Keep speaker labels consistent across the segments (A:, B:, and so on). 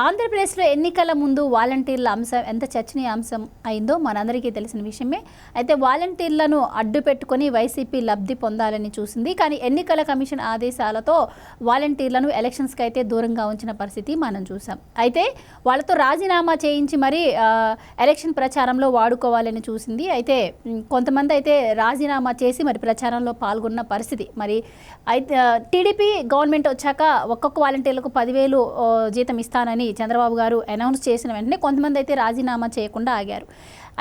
A: ఆంధ్రప్రదేశ్లో ఎన్నికల ముందు వాలంటీర్ల అంశం ఎంత చర్చనీయాంశం అయిందో మనందరికీ తెలిసిన విషయమే. అయితే వాలంటీర్లను అడ్డు పెట్టుకొని వైసీపీ లబ్ధి పొందాలని చూసింది. కానీ ఎన్నికల కమిషన్ ఆదేశాలతో వాలంటీర్లను ఎలక్షన్స్కి అయితే దూరంగా ఉంచిన పరిస్థితి మనం చూసాం. అయితే వాళ్ళతో రాజీనామా చేయించి మరి ఎలక్షన్ ప్రచారంలో వాడుకోవాలని చూసింది. అయితే కొంతమంది అయితే రాజీనామా చేసి మరి ప్రచారంలో పాల్గొన్న పరిస్థితి. మరి అయితే టీడీపీ గవర్నమెంట్ వచ్చాక ఒక్కొక్క వాలంటీర్లకు పదివేలు జీతం ఇస్తానని చంద్రబాబు గారు అనౌన్స్ చేసిన వెంటనే కొంతమంది అయితే రాజీనామా చేయకుండా ఆగారు.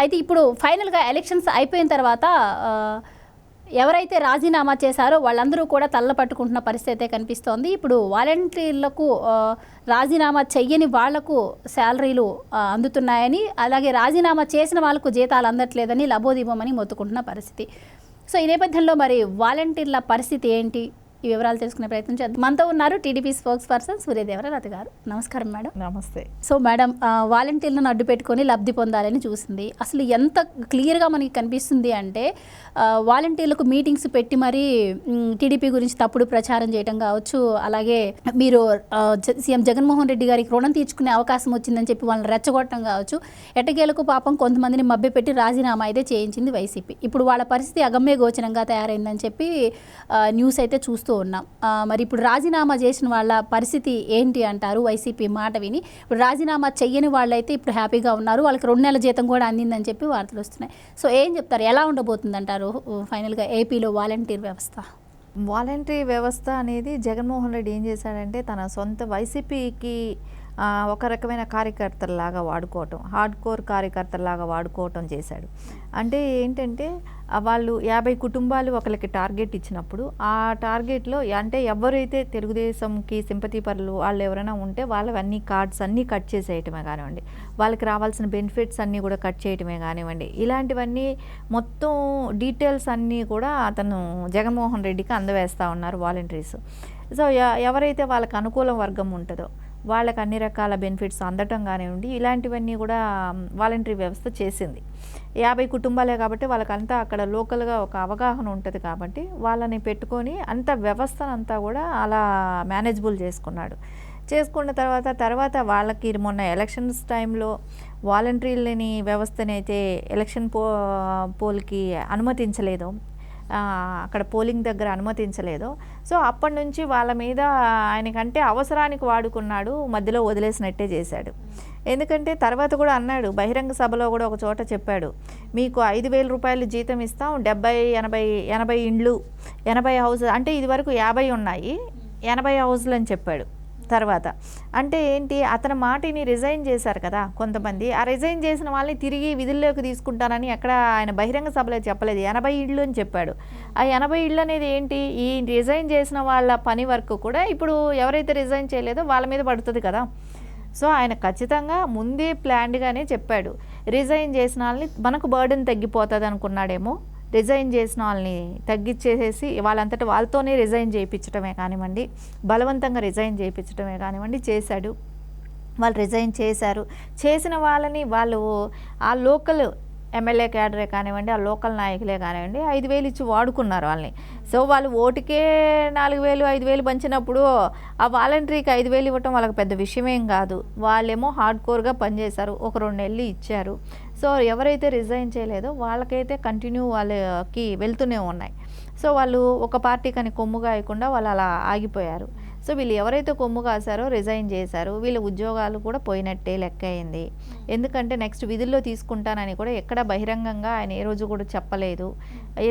A: అయితే ఇప్పుడు ఫైనల్గా ఎలక్షన్స్ అయిపోయిన తర్వాత ఎవరైతే రాజీనామా చేశారో వాళ్ళందరూ కూడా తల్ల పట్టుకుంటున్న పరిస్థితి అయితే కనిపిస్తోంది. ఇప్పుడు వాలంటీర్లకు రాజీనామా చెయ్యని వాళ్ళకు శాలరీలు అందుతున్నాయని అలాగే రాజీనామా చేసిన వాళ్ళకు జీతాలు అందట్లేదని లబోదివ్వమని మొత్తుకుంటున్న పరిస్థితి. సో ఈ నేపథ్యంలో మరి వాలంటీర్ల పరిస్థితి ఏంటి? ఈ వివరాలు తెలుసుకునే ప్రయత్నం చేద్దాం. మనతో ఉన్నారు టీడీపీ స్పోక్స్ పర్సన్ సూర్యదేవరరాథ గారు. నమస్కారం మేడం.
B: నమస్తే.
A: సో మేడం వాలంటీర్లను అడ్డు పెట్టుకొని లబ్ధి పొందాలని చూసింది. అసలు ఎంత క్లియర్గా మనకి కనిపిస్తుంది అంటే వాలంటీర్లకు మీటింగ్స్ పెట్టి మరి టీడీపీ గురించి తప్పుడు ప్రచారం చేయడం కావచ్చు అలాగే మీరు సీఎం జగన్మోహన్ రెడ్డి గారికి రుణం తీర్చుకునే అవకాశం వచ్చిందని చెప్పి వాళ్ళని రెచ్చగొట్టడం కావచ్చు ఎట్టకేలకు పాపం కొంతమందిని మభ్యపెట్టి రాజీనామా అయితే చేయించింది వైసీపీ. ఇప్పుడు వాళ్ళ పరిస్థితి అగమ్య గోచరంగా తయారైందని చెప్పి న్యూస్ అయితే చూస్తూ ఉన్నాం. మరి ఇప్పుడు రాజీనామా చేసిన వాళ్ళ పరిస్థితి ఏంటి అంటారు వైసీపీ మాట విని. ఇప్పుడు రాజీనామా చెయ్యని వాళ్ళైతే ఇప్పుడు హ్యాపీగా ఉన్నారు. వాళ్ళకి రెండు నెలల జీతం కూడా అందిందని చెప్పి వార్తలు వస్తున్నాయి. సో ఏం చెప్తారు? ఎలా ఉండబోతుంది అంటారు ఫైనల్గా ఏపీలో వాలంటీర్ వ్యవస్థ?
B: వాలంటరీ వ్యవస్థ అనేది జగన్మోహన్ రెడ్డి ఏం చేశాడంటే తన సొంత వైసీపీకి ఒక రకమైన కార్యకర్తలాగా వాడుకోవటం హార్డ్ కోర్ కార్యకర్తలాగా వాడుకోవటం చేశాడు. అంటే ఏంటంటే వాళ్ళు యాభై కుటుంబాలు ఒకరికి టార్గెట్ ఇచ్చినప్పుడు ఆ టార్గెట్లో అంటే ఎవరైతే తెలుగుదేశంకి సింపతి పరులు వాళ్ళు ఎవరైనా ఉంటే వాళ్ళవన్నీ కార్డ్స్ అన్నీ కట్ చేసేయటమే కానివ్వండి. వాళ్ళకి రావాల్సిన బెనిఫిట్స్ అన్నీ కూడా కట్ చేయటమే కానివ్వండి. ఇలాంటివన్నీ మొత్తం డీటెయిల్స్ అన్నీ కూడా అతను జగన్మోహన్ రెడ్డికి అందవేస్తూ ఉన్నారు వాలంటీర్స్. సో ఎవరైతే వాళ్ళకి అనుకూల వర్గం ఉంటుందో వాళ్ళకి అన్ని రకాల బెనిఫిట్స్ అందటం కానివ్వండి ఇలాంటివన్నీ కూడా వాలంటరీ వ్యవస్థ చేసింది. యాభై కుటుంబాలే కాబట్టి వాళ్ళకంతా అక్కడ లోకల్గా ఒక అవగాహన ఉంటుంది కాబట్టి వాళ్ళని పెట్టుకొని అంత వ్యవస్థనంతా కూడా అలా మేనేజబుల్ చేసుకున్నాడు. చేసుకున్న తర్వాత తర్వాత వాళ్ళకి మొన్న ఎలక్షన్స్ టైంలో వాలంటీర్లని లేని వ్యవస్థనైతే ఎలక్షన్ పో పోల్కి అనుమతించలేదు. అక్కడ పోలింగ్ దగ్గర అనుమతించలేదు. సో అప్పటి నుంచి వాళ్ళ మీద ఆయనకంటే అవసరానికి వాడుకున్నాడు మధ్యలో వదిలేసినట్టే చేశాడు. ఎందుకంటే తర్వాత కూడా అన్నాడు బహిరంగ సభలో కూడా ఒక చోట చెప్పాడు మీకు ఐదు వేల రూపాయలు జీతం ఇస్తాం డెబ్బై ఎనభై ఎనభై ఇండ్లు ఎనభై హౌస్ అంటే ఇదివరకు యాభై ఉన్నాయి ఎనభై హౌస్లు అని చెప్పాడు. తర్వాత. అంటే ఏంటి? అతని మాటిని రిజైన్ చేశారు కదా కొంతమంది. ఆ రిజైన్ చేసిన వాళ్ళని తిరిగి విధుల్లోకి తీసుకుంటానని ఎక్కడ ఆయన బహిరంగ సభలో చెప్పలేదు. ఎనభై ఇళ్ళు అని చెప్పాడు. ఆ ఎనభై ఇళ్ళు అనేది ఏంటి? ఈ రిజైన్ చేసిన వాళ్ళ పని వర్క్ కూడా ఇప్పుడు ఎవరైతే రిజైన్ చేయలేదో వాళ్ళ మీద పడుతుంది కదా. సో ఆయన ఖచ్చితంగా ముందే ప్లాన్డ్గానే చెప్పాడు. రిజైన్ చేసిన వాళ్ళని మనకు బర్డెన్ తగ్గిపోతుంది అనుకున్నాడేమో రిజైన్ చేసిన వాళ్ళని తగ్గించేసేసి వాళ్ళంతటా వాళ్ళతోనే రిజైన్ చేయించడమే కానివ్వండి బలవంతంగా రిజైన్ చేయించడమే కానివ్వండి చేశాడు. వాళ్ళు రిజైన్ చేశారు. చేసిన వాళ్ళని వాళ్ళు ఆ లోకల్ ఎమ్మెల్యే క్యాడరే కానివ్వండి ఆ లోకల్ నాయకులే కానివ్వండి ఐదు వేలు ఇచ్చి వాడుకున్నారు వాళ్ళని. సో వాళ్ళు ఓటుకే నాలుగు వేలు ఐదు వేలు పంచినప్పుడు ఆ వాలంటరీకి ఐదు వేలు ఇవ్వటం వాళ్ళకి పెద్ద విషయమేం కాదు. వాళ్ళేమో హార్డ్ కోర్గా పనిచేశారు ఒక రెండు నెలలు ఇచ్చారు. సో ఎవరైతే రిజైన్ చేయలేదో వాళ్ళకైతే కంటిన్యూ వాళ్ళకి వెళ్తూనే ఉన్నాయి. సో వాళ్ళు ఒక పార్టీ కానీ కొమ్ముగా అయ్యకుండా వాళ్ళు అలా ఆగిపోయారు. సో వీళ్ళు ఎవరైతే కొమ్ము కాసారో రిజైన్ చేశారో వీళ్ళ ఉద్యోగాలు కూడా పోయినట్టే లెక్క అయింది. ఎందుకంటే నెక్స్ట్ విధుల్లో తీసుకుంటానని కూడా ఎక్కడ బహిరంగంగా ఆయన ఏ రోజు కూడా చెప్పలేదు.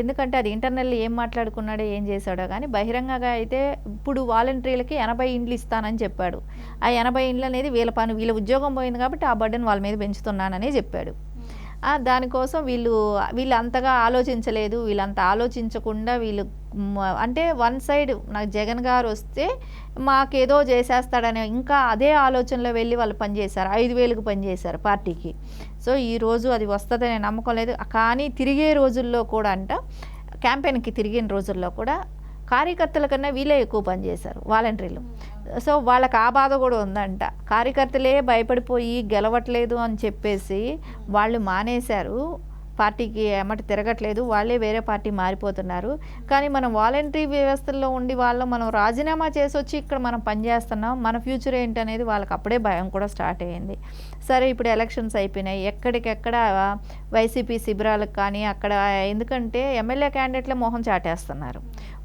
B: ఎందుకంటే అది ఇంటర్నల్ ఏం మాట్లాడుకున్నాడో ఏం చేశాడో కానీ బహిరంగంగా అయితే ఇప్పుడు వాలంటీర్లకి ఎనభై ఇండ్లు ఇస్తానని చెప్పాడు. ఆ ఎనభై ఇండ్లు అనేది వీళ్ళ పని వీళ్ళ ఉద్యోగం పోయింది కాబట్టి ఆ బర్డెన్ వాళ్ళ మీద పెంచుతున్నానని చెప్పాడు. దానికోసం వీళ్ళు వీళ్ళు అంతగా ఆలోచించలేదు. వీళ్ళంత ఆలోచించకుండా వీళ్ళు అంటే వన్ సైడ్ నాకు జగన్ గారు వస్తే మాకేదో చేసేస్తాడని ఇంకా అదే ఆలోచనలో వెళ్ళి వాళ్ళు పనిచేశారు ఐదు వేలకు పనిచేశారు పార్టీకి. సో ఈ రోజు అది వస్తుందనే నమ్మకం లేదు. కానీ తిరిగే రోజుల్లో కూడా అంట క్యాంపెయిన్కి తిరిగిన రోజుల్లో కూడా కార్యకర్తల కన్నా వీళ్ళే ఎక్కువ పనిచేశారు వాలంటీర్లు. సో వాళ్ళకి ఆ బాధ కూడా ఉందంట. కార్యకర్తలే భయపడిపోయి గెలవట్లేదు అని చెప్పేసి వాళ్ళు మానేశారు. పార్టీకి ఎమ్మటి తిరగట్లేదు వాళ్ళే వేరే పార్టీ మారిపోతున్నారు. కానీ మనం వాలంటరీ వ్యవస్థల్లో ఉండి వాళ్ళు మనం రాజీనామా చేసి వచ్చి ఇక్కడ మనం పనిచేస్తున్నాం మన ఫ్యూచర్ ఏంటి అనేది వాళ్ళకి అప్పుడే భయం కూడా స్టార్ట్ అయ్యింది. సరే ఇప్పుడు ఎలక్షన్స్ అయిపోయినాయి. ఎక్కడికెక్కడ వైసీపీ శిబిరాలకు కానీ అక్కడ ఎందుకంటే ఎమ్మెల్యే క్యాండిడేట్లే మొహం చాటేస్తున్నారు.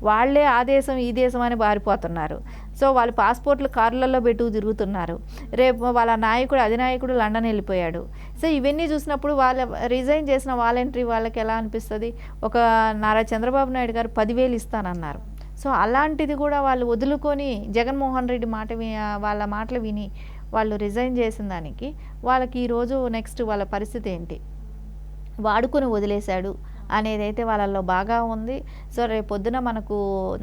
B: వాళ్ళే ఆ దేశం ఈ దేశం అని బారిపోతున్నారు సో వాళ్ళు పాస్పోర్ట్లు కార్లలో పెట్టు తిరుగుతున్నారు. రేపు వాళ్ళ నాయకుడు అధినాయకుడు లండన్ వెళ్ళిపోయాడు. సో ఇవన్నీ చూసినప్పుడు వాళ్ళ రిజైన్ చేసిన వాలంటరీ వాళ్ళకి ఎలా అనిపిస్తుంది? ఒక నారా చంద్రబాబు నాయుడు గారు పదివేలు ఇస్తానన్నారు. సో అలాంటిది కూడా వాళ్ళు వదులుకొని జగన్మోహన్ రెడ్డి మాట వి వాళ్ళ మాటలు విని వాళ్ళు రిజైన్ చేసిన దానికి వాళ్ళకి ఈరోజు నెక్స్ట్ వాళ్ళ పరిస్థితి ఏంటి? వాడుకొని వదిలేశాడు. అనేది అయితే వాళ్ళల్లో బాగా ఉంది. సో రేపు పొద్దున మనకు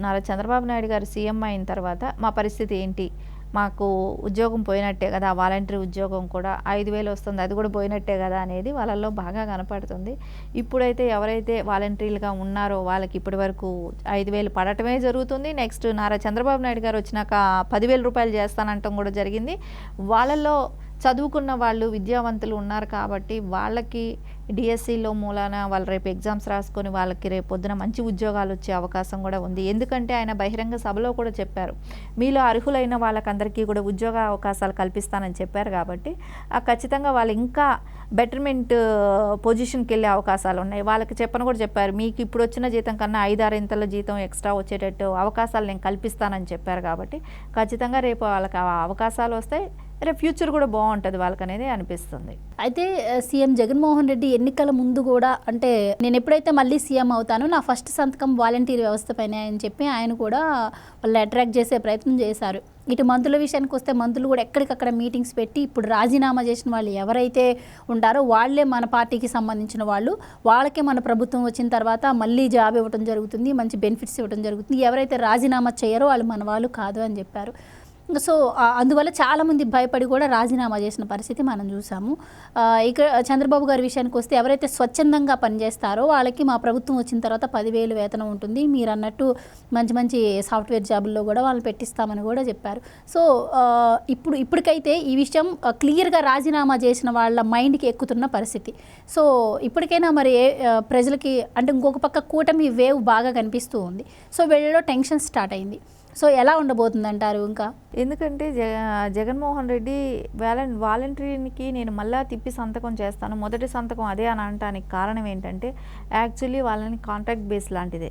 B: నారా చంద్రబాబు నాయుడు గారు సీఎం అయిన తర్వాత మా పరిస్థితి ఏంటి? మాకు ఉద్యోగం పోయినట్టే కదా వాలంటరీ ఉద్యోగం కూడా ఐదు వేలు వస్తుంది అది కూడా పోయినట్టే కదా అనేది వాళ్ళల్లో బాగా కనపడుతుంది. ఇప్పుడైతే ఎవరైతే వాలంటీర్లుగా ఉన్నారో వాళ్ళకి ఇప్పటి వరకు ఐదు వేలు పడటమే జరుగుతుంది. నెక్స్ట్ నారా చంద్రబాబు నాయుడు గారు వచ్చినాక పదివేల రూపాయలు చేస్తానంటం కూడా జరిగింది. వాళ్ళల్లో చదువుకున్న వాళ్ళు విద్యావంతులు ఉన్నారు కాబట్టి వాళ్ళకి డిఎస్సిలో మూలాన వాళ్ళు రేపు ఎగ్జామ్స్ రాసుకొని వాళ్ళకి రేపు పొద్దున మంచి ఉద్యోగాలు వచ్చే అవకాశం కూడా ఉంది. ఎందుకంటే ఆయన బహిరంగ సభలో కూడా చెప్పారు. మీలో అర్హులైన వాళ్ళకందరికీ కూడా ఉద్యోగ అవకాశాలు కల్పిస్తానని చెప్పారు కాబట్టి ఆ ఖచ్చితంగా వాళ్ళు ఇంకా బెటర్మెంట్ పొజిషన్కి వెళ్ళే అవకాశాలు ఉన్నాయి. వాళ్ళకి చెప్పని కూడా చెప్పారు. మీకు ఇప్పుడు వచ్చిన జీతం కన్నా ఐదారింతల జీతం ఎక్స్ట్రా వచ్చేటట్టు అవకాశాలు నేను కల్పిస్తానని చెప్పారు కాబట్టి ఖచ్చితంగా రేపు వాళ్ళకి ఆ అవకాశాలు వస్తాయి. రేపు ఫ్యూచర్ కూడా బాగుంటుంది వాళ్ళకి అనేది అనిపిస్తుంది.
A: అయితే సీఎం జగన్మోహన్ రెడ్డి ఎన్నికల ముందు కూడా అంటే నేను ఎప్పుడైతే మళ్ళీ సీఎం అవుతానో నా ఫస్ట్ సంతకం వాలంటీర్ వ్యవస్థ పైన అని చెప్పి ఆయన కూడా వాళ్ళు అట్రాక్ట్ చేసే ప్రయత్నం చేశారు. ఇటు మంత్రుల విషయానికి వస్తే మంత్రులు కూడా ఎక్కడికక్కడ మీటింగ్స్ పెట్టి ఇప్పుడు రాజీనామా చేసిన వాళ్ళు ఎవరైతే ఉంటారో వాళ్ళే మన పార్టీకి సంబంధించిన వాళ్ళు వాళ్ళకే మన ప్రభుత్వం వచ్చిన తర్వాత మళ్ళీ జాబ్ ఇవ్వడం జరుగుతుంది మంచి బెనిఫిట్స్ ఇవ్వడం జరుగుతుంది. ఎవరైతే రాజీనామా చేయరో వాళ్ళు మన వాళ్ళు కాదు అని చెప్పారు. సో అందువల్ల చాలామంది భయపడి కూడా రాజీనామా చేసిన పరిస్థితి మనం చూసాము. ఇక్కడ చంద్రబాబు గారి విషయానికి వస్తే ఎవరైతే స్వచ్ఛందంగా పనిచేస్తారో వాళ్ళకి మా ప్రభుత్వం వచ్చిన తర్వాత పదివేలు వేతనం ఉంటుంది. మీరు అన్నట్టు మంచి మంచి సాఫ్ట్వేర్ జాబుల్లో కూడా వాళ్ళు పెట్టిస్తామని కూడా చెప్పారు. సో ఇప్పుడు ఇప్పటికైతే ఈ విషయం క్లియర్గా రాజీనామా చేసిన వాళ్ళ మైండ్కి ఎక్కుతున్న పరిస్థితి. సో ఇప్పటికైనా మరి ఏ- ప్రజలకి అంటే ఇంకొక పక్క కూటమి వేవ్ బాగా కనిపిస్తూ ఉంది. సో వీళ్ళలో టెన్షన్ స్టార్ట్ అయింది. సో ఎలా ఉండబోతుంది అంటారు ఇంకా?
B: ఎందుకంటే జగ జగన్మోహన్ రెడ్డి వాలంటీ వాలంటీర్కి నేను మళ్ళా తిప్పి సంతకం చేస్తాను. మొదటి సంతకం అదే అని అనటానికి కారణం ఏంటంటే యాక్చువల్లీ వాళ్ళని కాంట్రాక్ట్ బేస్ లాంటిదే.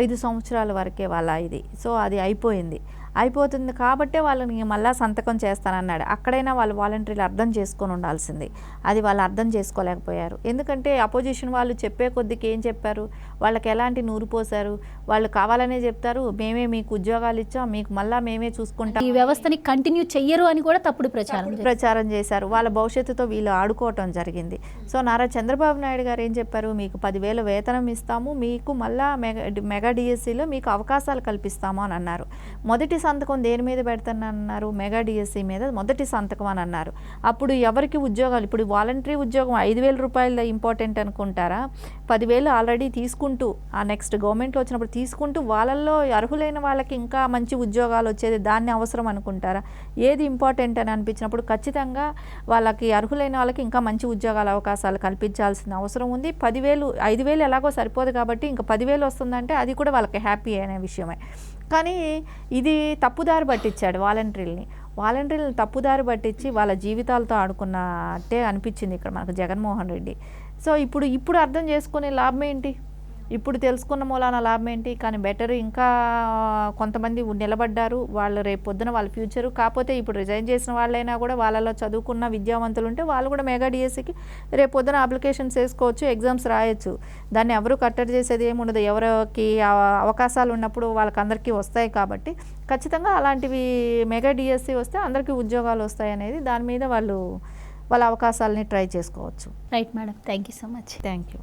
B: ఐదు సంవత్సరాల వరకే వాళ్ళ ఇది. సో అది అయిపోయింది. అయిపోతుంది కాబట్టే వాళ్ళని మళ్ళీ సంతకం చేస్తానన్నాడు. అక్కడైనా వాళ్ళు వాలంటీర్లు అర్థం చేసుకొని ఉండాల్సింది. అది వాళ్ళు అర్థం చేసుకోలేకపోయారు. ఎందుకంటే అపోజిషన్ వాళ్ళు చెప్పే కొద్దికి ఏం చెప్పారు? వాళ్ళకి ఎలాంటి నూరు పోసారు వాళ్ళు కావాలనే చెప్తారు మేమే మీకు ఉద్యోగాలు ఇచ్చాం మీకు మళ్ళా మేమే చూసుకుంటాం.
A: ఈ వ్యవస్థని కంటిన్యూ చెయ్యరు అని కూడా తప్పుడు ప్రచారం.
B: ప్రచారం చేశారు. వాళ్ళ భవిష్యత్తుతో వీళ్ళు ఆడుకోవటం జరిగింది. సో నారా చంద్రబాబు నాయుడు గారు ఏం చెప్పారు? మీకు పదివేల వేతనం ఇస్తాము మీకు మళ్ళా మెగా మెగా డిఎస్సిలో మీకు అవకాశాలు కల్పిస్తాము అని అన్నారు. మొదటి సంతకం దేని మీద పెడతానన్నారు మెగా డిఎస్సి మీద మొదటి సంతకం అని అన్నారు. అప్పుడు ఎవరికి ఉద్యోగాలు? ఇప్పుడు వాలంటరీ ఉద్యోగం ఐదు వేల రూపాయల ఇంపార్టెంట్ అనుకుంటారా? పదివేలు ఆల్రెడీ తీసుకుంటూ ఆ నెక్స్ట్ గవర్నమెంట్లో వచ్చినప్పుడు తీసుకుంటూ వాళ్ళల్లో అర్హులైన వాళ్ళకి ఇంకా మంచి ఉద్యోగాలు వచ్చేది దాన్ని అవసరం అనుకుంటారా? ఏది ఇంపార్టెంట్ అని అనిపించినప్పుడు ఖచ్చితంగా వాళ్ళకి అర్హులైన వాళ్ళకి ఇంకా మంచి ఉద్యోగాల అవకాశాలు కల్పించాల్సిన అవసరం ఉంది. పదివేలు ఐదు వేలు ఎలాగో సరిపోదు కాబట్టి ఇంకా పదివేలు వస్తుందంటే అది కూడా వాళ్ళకి హ్యాపీ అనే విషయమే. కానీ ఇది తప్పుదారి పట్టించాడు వాలంటీర్ని. వాలంటీర్లను తప్పుదారి పట్టించి వాళ్ళ జీవితాలతో ఆడుకున్నట్టే అనిపించింది ఇక్కడ మనకు జగన్మోహన్ రెడ్డి. సో ఇప్పుడు ఇప్పుడు అర్థం చేసుకునే లాభం ఏంటి? ఇప్పుడు తెలుసుకున్న మూలాన లాభం ఏంటి? కానీ బెటర్ ఇంకా కొంతమంది నిలబడ్డారు. వాళ్ళు రేపు పొద్దున వాళ్ళ ఫ్యూచరు కాకపోతే ఇప్పుడు రిజైన్ చేసిన వాళ్ళైనా కూడా వాళ్ళలో చదువుకున్న విద్యావంతులు ఉంటే వాళ్ళు కూడా మెగా డిఎస్సికి రేపు పొద్దున అప్లికేషన్స్ వేసుకోవచ్చు ఎగ్జామ్స్ రాయొచ్చు. దాన్ని ఎవరు కట్టడి చేసేది ఏముండదు. ఎవరికి అవ- అవకాశాలు ఉన్నప్పుడు వాళ్ళకందరికీ వస్తాయి కాబట్టి ఖచ్చితంగా అలాంటివి మెగా డిఎస్సి వస్తే అందరికీ ఉద్యోగాలు వస్తాయి అనేది దాని మీద వాళ్ళు వాళ్ళ అవకాశాలని ట్రై చేసుకోవచ్చు.
A: Right madam thank you so much
B: thank you